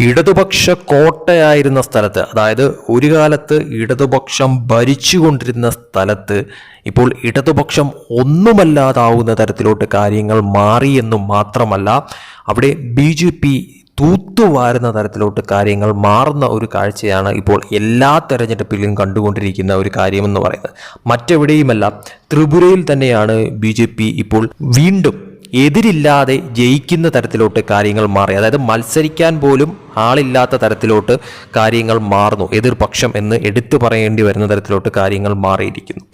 ഇടതുപക്ഷ കോട്ടയായിരുന്ന സ്ഥലത്ത് അതായത് ഒരു കാലത്ത് ഇടതുപക്ഷം ഭരിച്ചുകൊണ്ടിരുന്ന സ്ഥലത്ത് ഇപ്പോൾ ഇടതുപക്ഷം ഒന്നുമല്ലാതാവുന്ന തരത്തിലോട്ട് കാര്യങ്ങൾ മാറിയെന്നും മാത്രമല്ല അവിടെ ബി ജെ പി തൂത്തുവാരുന്ന തരത്തിലോട്ട് കാര്യങ്ങൾ മാറുന്ന ഒരു കാഴ്ചയാണ് ഇപ്പോൾ എല്ലാ തെരഞ്ഞെടുപ്പിലും കണ്ടുകൊണ്ടിരിക്കുന്ന ഒരു കാര്യമെന്ന് പറയുന്നത്. മറ്റെവിടെയുമല്ല ത്രിപുരയിൽ തന്നെയാണ് ബി ഇപ്പോൾ വീണ്ടും എതിരില്ലാതെ ജയിക്കുന്ന തരത്തിലോട്ട് കാര്യങ്ങൾ മാറി. അതായത് മത്സരിക്കാൻ പോലും ആളില്ലാത്ത തരത്തിലോട്ട് കാര്യങ്ങൾ മാറുന്നു. എതിർപക്ഷം എന്ന് എടുത്തു പറയേണ്ടി വരുന്ന തരത്തിലോട്ട് കാര്യങ്ങൾ മാറിയിരിക്കുന്നു.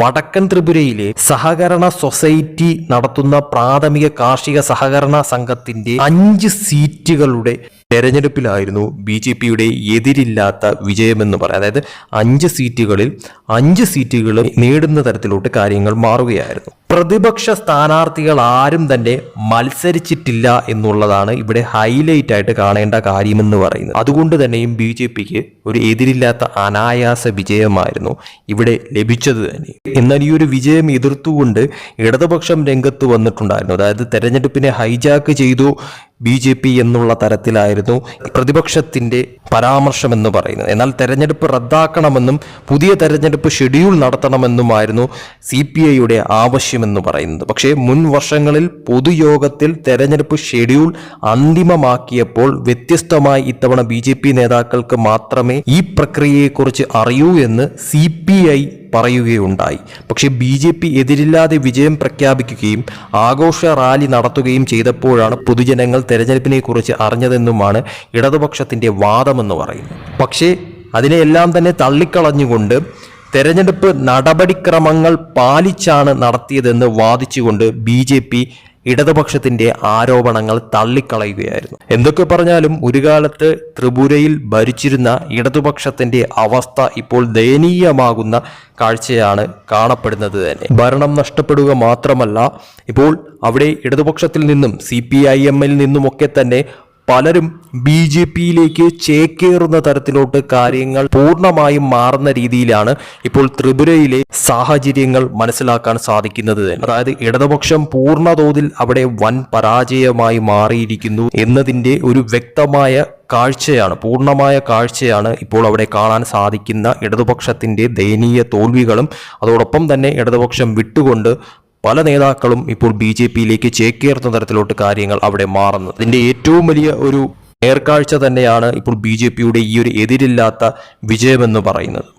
വടക്കൻ ത്രിപുരയിലെ സഹകരണ സൊസൈറ്റി നടത്തുന്ന പ്രാഥമിക കാർഷിക സഹകരണ സംഘത്തിന്റെ അഞ്ച് സീറ്റുകളുടെ തെരഞ്ഞെടുപ്പിലായിരുന്നു ബി ജെ പിയുടെ എതിരില്ലാത്ത വിജയമെന്ന് പറയാം. അതായത് അഞ്ച് സീറ്റുകളിൽ അഞ്ച് സീറ്റുകൾ നേടുന്ന തരത്തിലോട്ട് കാര്യങ്ങൾ മാറുകയായിരുന്നു. പ്രതിപക്ഷ സ്ഥാനാർത്ഥികൾ ആരും തന്നെ മത്സരിച്ചിട്ടില്ല എന്നുള്ളതാണ് ഇവിടെ ഹൈലൈറ്റ് ആയിട്ട് കാണേണ്ട കാര്യമെന്ന് പറയുന്നത്. അതുകൊണ്ട് തന്നെയും ബി ജെ പിക്ക് ഒരു എതിരില്ലാത്ത അനായാസ വിജയമായിരുന്നു ഇവിടെ ലഭിച്ചത് തന്നെ. എന്നാൽ ഈ ഒരു വിജയം എതിർത്തുകൊണ്ട് ഇടതുപക്ഷം രംഗത്ത് വന്നിട്ടുണ്ടായിരുന്നു. അതായത് തെരഞ്ഞെടുപ്പിനെ ഹൈജാക്ക് ചെയ്തു ബി ജെ പി എന്നുള്ള തരത്തിലായിരുന്നു പ്രതിപക്ഷത്തിന്റെ പരാമർശം എന്ന് പറയുന്നത്. എന്നാൽ തെരഞ്ഞെടുപ്പ് റദ്ദാക്കണമെന്നും പുതിയ തെരഞ്ഞെടുപ്പ് ഷെഡ്യൂൾ നടത്തണമെന്നുമായിരുന്നു സി പി ഐയുടെ ആവശ്യമെന്ന് പറയുന്നത്. പക്ഷേ മുൻ വർഷങ്ങളിൽ പൊതുയോഗത്തിൽ തെരഞ്ഞെടുപ്പ് ഷെഡ്യൂൾ അന്തിമമാക്കിയപ്പോൾ വ്യത്യസ്തമായി ഇത്തവണ ബി ജെ പി നേതാക്കൾക്ക് മാത്രമേ ഈ പ്രക്രിയയെക്കുറിച്ച് അറിയൂ എന്ന് സി പി ഐ പറയുകയുണ്ടായി. പക്ഷേ ബി ജെ പി എതിരില്ലാതെ വിജയം പ്രഖ്യാപിക്കുകയും ആഘോഷ റാലി നടത്തുകയും ചെയ്തപ്പോഴാണ് പൊതുജനങ്ങൾ തെരഞ്ഞെടുപ്പിനെക്കുറിച്ച് അറിഞ്ഞതെന്നുമാണ് ഇടതുപക്ഷത്തിന്റെ വാദമെന്ന് പറയുന്നത്. പക്ഷേ അതിനെയെല്ലാം തന്നെ തള്ളിക്കളഞ്ഞുകൊണ്ട് തെരഞ്ഞെടുപ്പ് നടപടിക്രമങ്ങൾ പാലിച്ചാണ് നടത്തിയതെന്ന് വാദിച്ചുകൊണ്ട് ബി ജെ പി ഇടതുപക്ഷത്തിന്റെ ആരോപണങ്ങൾ തള്ളിക്കളയുകയായിരുന്നു. എന്തൊക്കെ പറഞ്ഞാലും ഒരു കാലത്ത് ത്രിപുരയിൽ ഭരിച്ചിരുന്ന ഇടതുപക്ഷത്തിന്റെ അവസ്ഥ ഇപ്പോൾ ദയനീയമാകുന്ന കാഴ്ചയാണ് കാണപ്പെടുന്നത് തന്നെ. ഭരണം നഷ്ടപ്പെടുക മാത്രമല്ല ഇപ്പോൾ അവിടെ ഇടതുപക്ഷത്തിൽ നിന്നും സി പി ഐ എമ്മിൽ നിന്നുമൊക്കെ തന്നെ പലരും ബി ജെ പിയിലേക്ക് ചേക്കേറുന്ന തരത്തിലോട്ട് കാര്യങ്ങൾ പൂർണമായും മാറുന്ന രീതിയിലാണ് ഇപ്പോൾ ത്രിപുരയിലെ സാഹചര്യങ്ങൾ മനസ്സിലാക്കാൻ സാധിക്കുന്നത്. അതായത് ഇടതുപക്ഷം പൂർണ തോതിൽ അവിടെ വൻ പരാജയമായി മാറിയിരിക്കുന്നു എന്നതിന്റെ ഒരു വ്യക്തമായ കാഴ്ചയാണ് പൂർണമായ കാഴ്ചയാണ് ഇപ്പോൾ അവിടെ കാണാൻ സാധിക്കുന്ന ഇടതുപക്ഷത്തിന്റെ ദയനീയ തോൽവികളും അതോടൊപ്പം തന്നെ ഇടതുപക്ഷം വിട്ടുകൊണ്ട് പല നേതാക്കളും ഇപ്പോൾ ബി ജെ പിയിലേക്ക് ചേക്കേറുന്ന തരത്തിലോട്ട് കാര്യങ്ങൾ അവിടെ മാറുന്നത്. ഇതിന്റെ ഏറ്റവും വലിയ ഒരു നേർക്കാഴ്ച തന്നെയാണ് ഇപ്പോൾ ബി ജെ പിയുടെ ഈ ഒരു എതിരില്ലാത്ത വിജയമെന്ന് പറയുന്നത്.